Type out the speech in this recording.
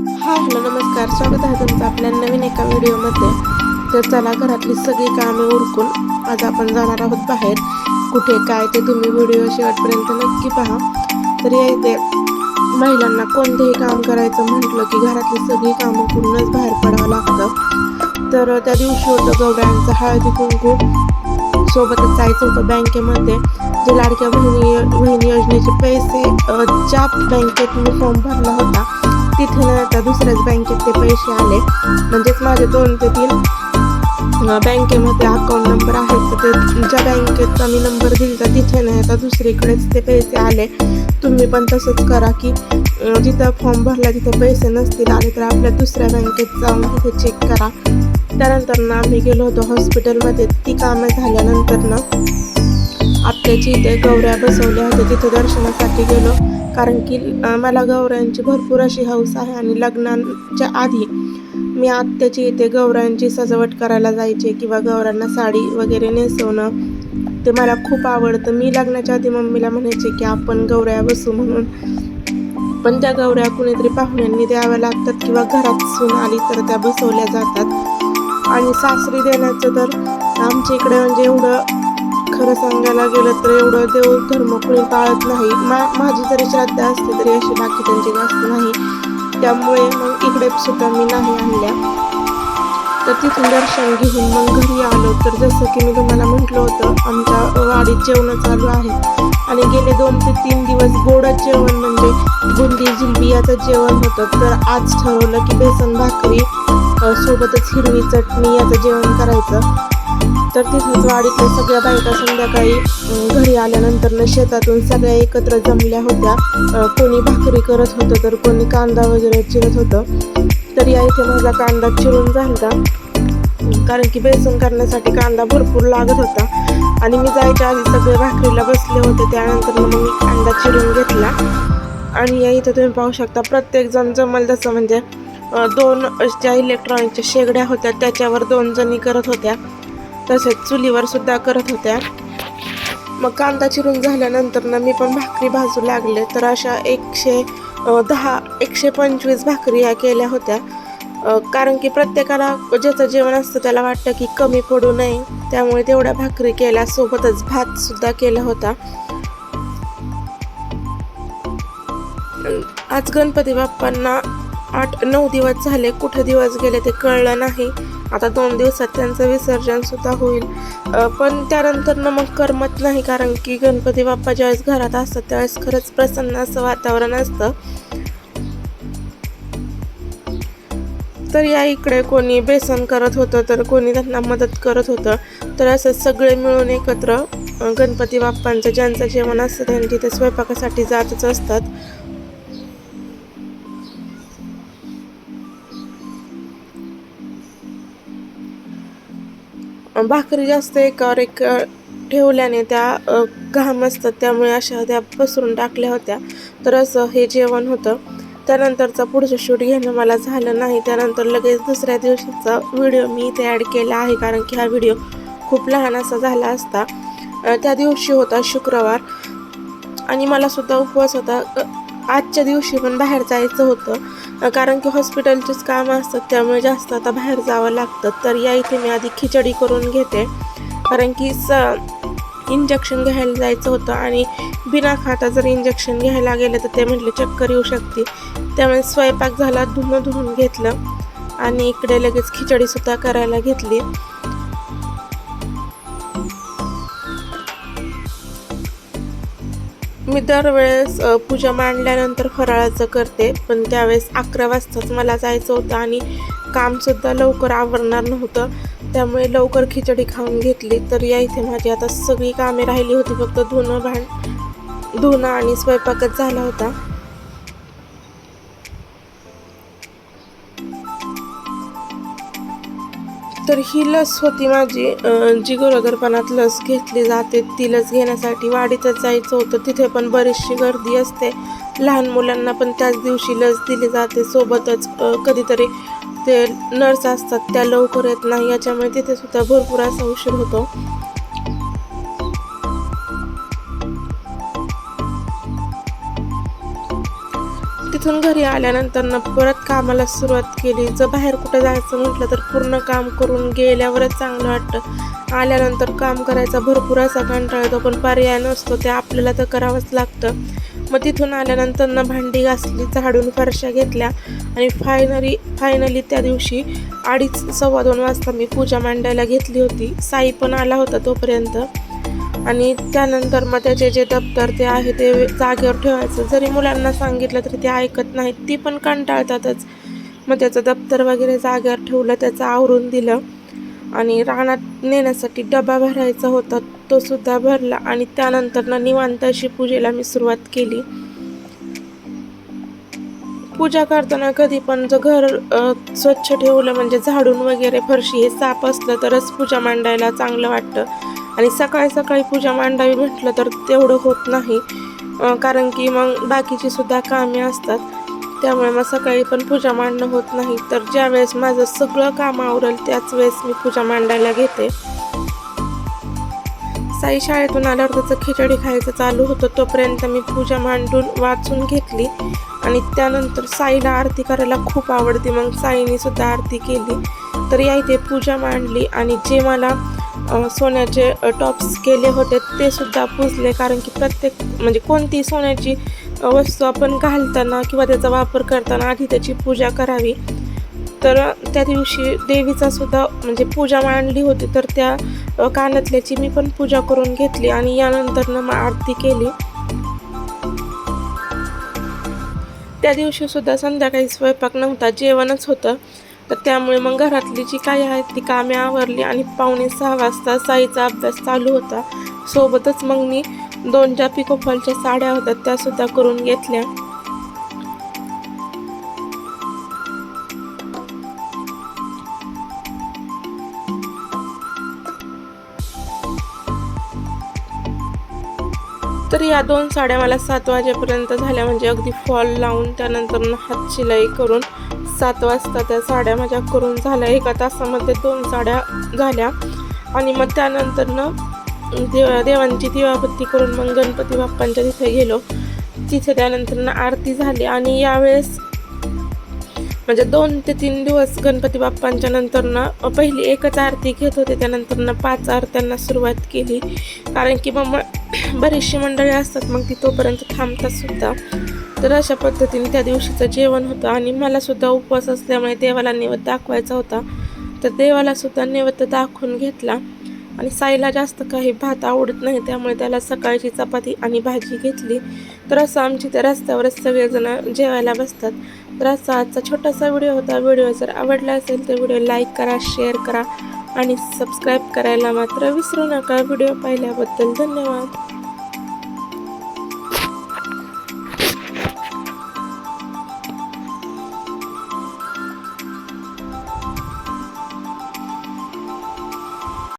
हा हॅलो नमस्कार. स्वागत आहे तुमचं आपल्या नवीन एका व्हिडिओमध्ये. तर चला घरातली सगळी कामे उरकून आज आपण जाणार आहोत बाहेर. कुठे काय ते तुम्ही व्हिडिओ शेवटपर्यंत नक्की पहा. तर या इथे महिलांना कोणतेही काम करायचं म्हटलं की घरातली सगळी कामं करूनच बाहेर पडावं लागतं. तर त्या दिवशी होतं गवड्यांचं हळदी कुंकू. सोबतच जायचं होतं बँकेमध्ये. जे लाडक्या बहिणी बहिणी योजनेचे पैसे ज्या बँकेत मी फॉर्म भरला होता तिथे न आता दुसऱ्याच बँकेत ते पैसे आले. म्हणजेच माझे दोन ते तीन बँकेमध्ये अकाउंट नंबर आहेत. तर ते ज्या बँकेचा मी नंबर दिला तिथे नाही आता दुसरीकडेच ते पैसे आले. तुम्ही पण तसंच करा की जिथं फॉर्म भरला तिथे पैसे नसतील आले तर आपल्या दुसऱ्या बँकेत जाऊन तिथे चेक करा. त्यानंतर ना आम्ही गेलो होतो हॉस्पिटलमध्ये ती कामं झाल्यानंतर ना आत्याची इथे गौऱ्या बसवल्या होत्या. तिथे दर्शनासाठी गेलो. कारण की मला गौऱ्यांची भरपूर अशी हौस आहे आणि लग्नाच्या आधी मी आत्याची इथे गौऱ्यांची सजावट करायला जायचे किंवा गौरांना साडी वगैरे नेसवणं ते मला खूप आवडतं. मी लग्नाच्या आधी मम्मीला म्हणायचे की आपण गौऱ्या बसू म्हणून. पण त्या गौऱ्या कुणीतरी पाहुण्यांनी द्याव्या लागतात किंवा घरात सून आली तर त्या बसवल्या जातात. आणि सासरी देण्याचं तर आमच्या इकडे म्हणजे एवढं खरं सांगायला गेलं तर एवढं देव धर्म कोणी पाळत नाही. मा माझी जरी श्रद्धा असते तरी अशी बाकी त्यांची जास्त नाही. त्यामुळे मग इकडे सुद्धा मी नाही आणल्या. तर तिथून दर्शन घेऊन मग घरी आलो. तर जसं की मी तुम्हाला म्हटलं होतं आमच्या वाडीत जेवणं चालू आहे. आणि गेले दोन ते तीन दिवस गोडच जेवण म्हणजे बुंदी जिलबी याचं जेवण होतं. तर आज ठरवलं की बेसन भाकरी सोबतच हिरवी चटणी याचं जेवण करायचं. तर तिथेच वाडीतल्या सगळ्या बायका संध्याकाळी घरी आल्यानंतर शेतातून सगळ्या एकत्र जमल्या होत्या. कोणी भाकरी करत होतं तर कोणी कांदा वगैरे चिरत होतं. तर या इथे माझा कांदा चिरून झाला कारण की बेसन करण्यासाठी कांदा भरपूर लागत होता. आणि मी जायच्या आधी सगळे भाकरीला बसले होते. त्यानंतर मग मी कांदा चिरून घेतला. आणि या इथं तुम्ही पाहू शकता प्रत्येक जण जमल तसं म्हणजे दोन ज्या इलेक्ट्रॉनिकच्या शेगड्या होत्या त्याच्यावर दोन जणी करत होत्या. तसेच चुलीवर सुद्धा करत होत्या. मग कांदा चिरून झाल्यानंतर ना मी पण भाकरी भाजू लागले. तर अशा एकशे दहा एकशे पंचवीस भाकरी या केल्या होत्या. कारण की प्रत्येकाला ज्याचं जेवण असतं त्याला वाटतं की कमी पडू नये. त्यामुळे तेवढ्या भाकरी केल्या सोबतच भात सुद्धा केला होता. आज गणपती बाप्पांना आठ नऊ दिवस झाले. कुठे दिवस गेले ते कळलं नाही. आता दोन दिवसात त्यांचं विसर्जन सुद्धा होईल. पण त्यानंतर ना मग करमत नाही कारण की गणपती बाप्पा ज्यावेळेस घरात असतात त्यावेळेस खरंच प्रसन्न असं वातावरण असतं. तर या इकडे कोणी बेसन करत होतं तर कोणी त्यांना मदत करत होतं. तर असं सगळे मिळून एकत्र गणपती बाप्पांचं ज्यांचं जेवण असतं त्यांची ते स्वयंपाकासाठी जातच असतात. भाकरी जास्त एकावर एक ठेवल्याने त्या घाम असतात. त्यामुळे अशा त्या पसरून टाकल्या होत्या. तर असं हे जेवण होतं. त्यानंतरचा पुढचं शूट घेणं मला झालं नाही. त्यानंतर लगेच दुसऱ्या दिवशीचा व्हिडिओ मी इथे ॲड केला आहे. कारण की हा व्हिडिओ खूप लहान असा झाला असता. त्या दिवशी होता शुक्रवार. आणि मलासुद्धा उपवास होता. आजच्या दिवशी पण बाहेर जायचं होतं. कारण की हॉस्पिटलचेच कामं असतात त्यामुळे जास्त आता बाहेर जावं लागतं. तर या इथे मी आधी खिचडी करून घेते. कारण की स इंजेक्शन घ्यायला जायचं होतं आणि बिना खाता जर इंजेक्शन घ्यायला गेलं तर ते म्हटले चक्कर येऊ शकते. त्यामुळे स्वयंपाक झाला धुणं धुवून घेतलं. आणि इकडे लगेच खिचडीसुद्धा करायला घेतली. मी दरवेळेस पूजा मांडल्यानंतर फराळाचं करते पण त्यावेळेस अकरा वाजताच मला जायचं होतं आणि कामसुद्धा लवकर आवरणार नव्हतं. त्यामुळे लवकर खिचडी खाऊन घेतली. तर या इथे माझी आता सगळी कामे राहिली होती. फक्त धुणं भांड धुणं आणि स्वयंपाकच झाला होता. तर ही लस होती माझी. जी गरोदरपणात लस घेतली जाते ती लस घेण्यासाठी वाडीतच जायचं होतं. तिथे पण बरीचशी गर्दी असते. लहान मुलांना पण त्याच दिवशी लस दिली जाते. सोबतच कधीतरी ते नर्स असतात त्या लवकर येत नाही. याच्यामुळे तिथे सुद्धा भरपूर असा उशीर होतो. तिथून घरी आल्यानंतर ना परत कामाला सुरुवात केली. जर बाहेर कुठं जायचं म्हटलं तर पूर्ण काम करून गेल्यावरच चांगलं वाटतं. आल्यानंतर काम करायचा भरपूर असा कंटाळ येतो पण पर्याय नसतो. ते आपल्याला तर करावंच लागतं. मग तिथून आल्यानंतर ना भांडी घासली झाडून फरशा घेतल्या आणि फायनली फायनली त्या दिवशी अडीच सव्वा दोन वाजता मी पूजा मांडायला घेतली होती. साई पण आला होता तोपर्यंत. आणि त्यानंतर मग त्याचे जे दप्तर ते आहे ते जागेवर ठेवायचं. जरी मुलांना सांगितलं तरी ते ऐकत नाहीत. ती पण कंटाळतातच. मग त्याचं दप्तर वगैरे जागेवर ठेवलं त्याचं आवरून दिलं आणि रानात नेण्यासाठी डबा भरायचा होता तो सुद्धा भरला आणि त्यानंतर ना निवांत अशी पूजेला मी सुरुवात केली. पूजा करताना कधी पण जर घर स्वच्छ ठेवलं म्हणजे झाडून वगैरे फरशी हे साफ असलं तरच पूजा मांडायला चांगलं वाटतं. आणि सकाळी सकाळी पूजा मांडावी म्हटलं तर तेवढं होत नाही. कारण की मग बाकीची सुद्धा कामे असतात. त्यामुळे मग सकाळी पण पूजा मांडणं होत नाही. तर ज्या वेळेस माझं सगळं काम आवरेल त्याच वेळेस मी पूजा मांडायला घेते. साई शाळेतून आल्यावर त्याचं खिचडी खायचं चालू होतं. तोपर्यंत मी पूजा मांडून वाचून घेतली. आणि त्यानंतर साईला आरती करायला खूप आवडते. मग साईने सुद्धा आरती केली. तर या इथे पूजा मांडली. आणि जे मला सोन्याचे टॉप्स केले होते ते सुद्धा पुजले कारण की प्रत्येक म्हणजे कोणती सोन्याची वस्तू आपण घालताना किंवा त्याचा वापर करताना आधी त्याची पूजा करावी. तर त्या दिवशी देवीचा सुद्धा म्हणजे पूजा मांडली होती तर त्या कानातल्याची मी पण पूजा करून घेतली आणि यानंतर मग आरती केली. त्या दिवशी सुद्धा संध्याकाळी स्वयंपाक नव्हता जेवणच होतं. तर त्यामुळे मग घरातली जी काही आहेत ती कामे आवरली आणि पावणे सहा वाजता साईचा अभ्यास चालू होता. सोबतच मग मी दोन ज्या पिकोफॉलच्या साड्या होत्या त्या सुद्धा करून घेतल्या. तर या दोन साड्या मला सात वाजेपर्यंत झाल्या. म्हणजे अगदी फॉल लावून त्यानंतर हात शिलाई करून सात वाजता त्या साड्या माझ्या करून झाल्या. एका तासामध्ये दोन साड्या झाल्या. आणि मग त्यानंतर न देव देवांची दिवाबत्ती करून मग गणपती बाप्पांच्या तिथे गेलो. तिथे त्यानंतर आरती झाली. आणि यावेळेस म्हणजे दोन ते तीन दिवस गणपती बाप्पांच्या नंतर ना पहिली एकच आरती घेत होते. त्यानंतर ना पाच आरत्यांना सुरुवात केली. कारण की मग बरीचशी मंडळी असतात मग ती तोपर्यंत थांबतात सुद्धा. तर अशा पद्धतीने त्या दिवशीचं जेवण होतं आणि मला सुद्धा उपवास असल्यामुळे देवाला नैवेद्य दाखवायचा होता. तर देवाला सुद्धा नैवेद्य दाखवून घेतला. आणि साईला जास्त काही भात आवडत नाही त्यामुळे त्याला सकाळची चपाती आणि भाजी घेतली. तर असं आमची त्या रस्त्यावरच सगळेजण जेवायला बसतात. तर असा आजचा छोटासा व्हिडिओ होता. व्हिडिओ जर आवडला असेल तर व्हिडिओ लाईक करा शेअर करा आणि सबस्क्राईब करायला मात्र विसरू नका. व्हिडिओ पाहिल्याबद्दल धन्यवाद.